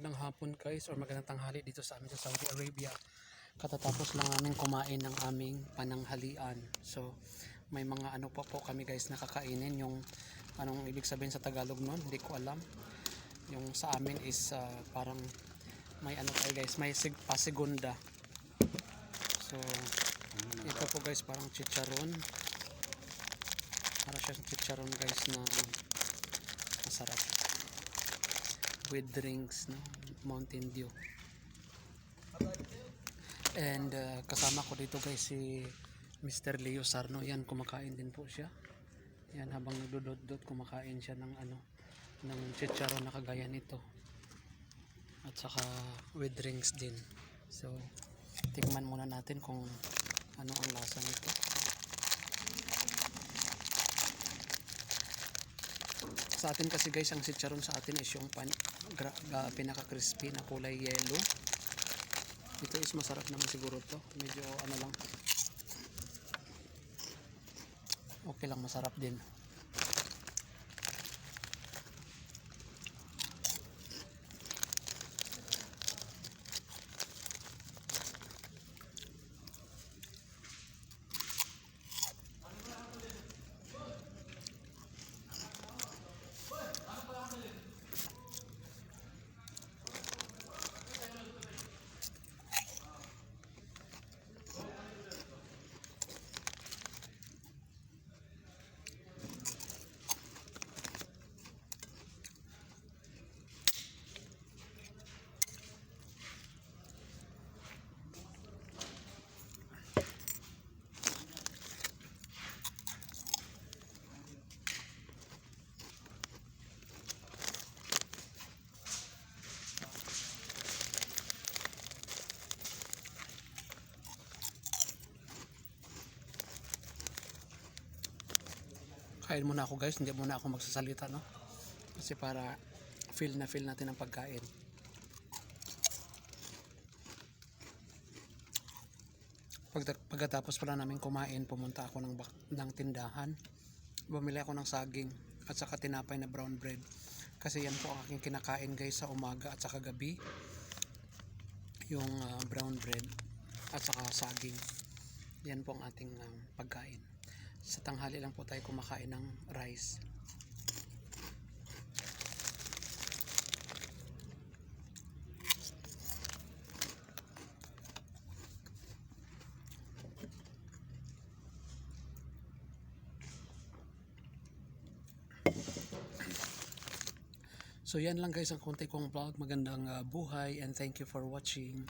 Magandang hapon guys or magandang tanghali dito sa amin sa Saudi Arabia. Katatapos lang namin kumain ng aming pananghalian. So may mga ano pa po kami guys nakakainin yung anong ibig sabihin sa Tagalog nun, hindi ko alam. Yung sa amin is ah, parang may ano tayo guys, may sig pasigunda. So ito po guys parang chicharon. Para siyang chicharon guys na masarap with drinks no? Mountain Dew. And uh, kasama ko dito guys si Mr. Leo Sarno. Yan kumakain din po siya. Yan habang nagdudot-dot kumakain siya ng ano ng chicharon na kagaya nito. At saka with drinks din. So tikman muna natin kung ano ang lasa nito sa atin kasi guys ang chicharon sa atin is yung pan, gra, ga- pinaka crispy na kulay yellow. Ito is masarap naman siguro to. Medyo ano lang. Okay lang masarap din kain muna ako guys. Hindi muna ako magsasalita no? Kasi para feel na feel natin ang pagkain. Pagkatapos pala namin kumain pumunta ako ng, ng tindahan. Bumili ako ng saging at saka tinapay na brown bread. Kasi yan po ang aking kinakain guys sa umaga at saka gabi. Yung ah, brown bread at saka saging. Yan po ang ating ah, pagkain sa tanghali lang po tayo kumakain ng rice So yan lang guys ang konti kong vlog. Magandang ah, buhay and thank you for watching.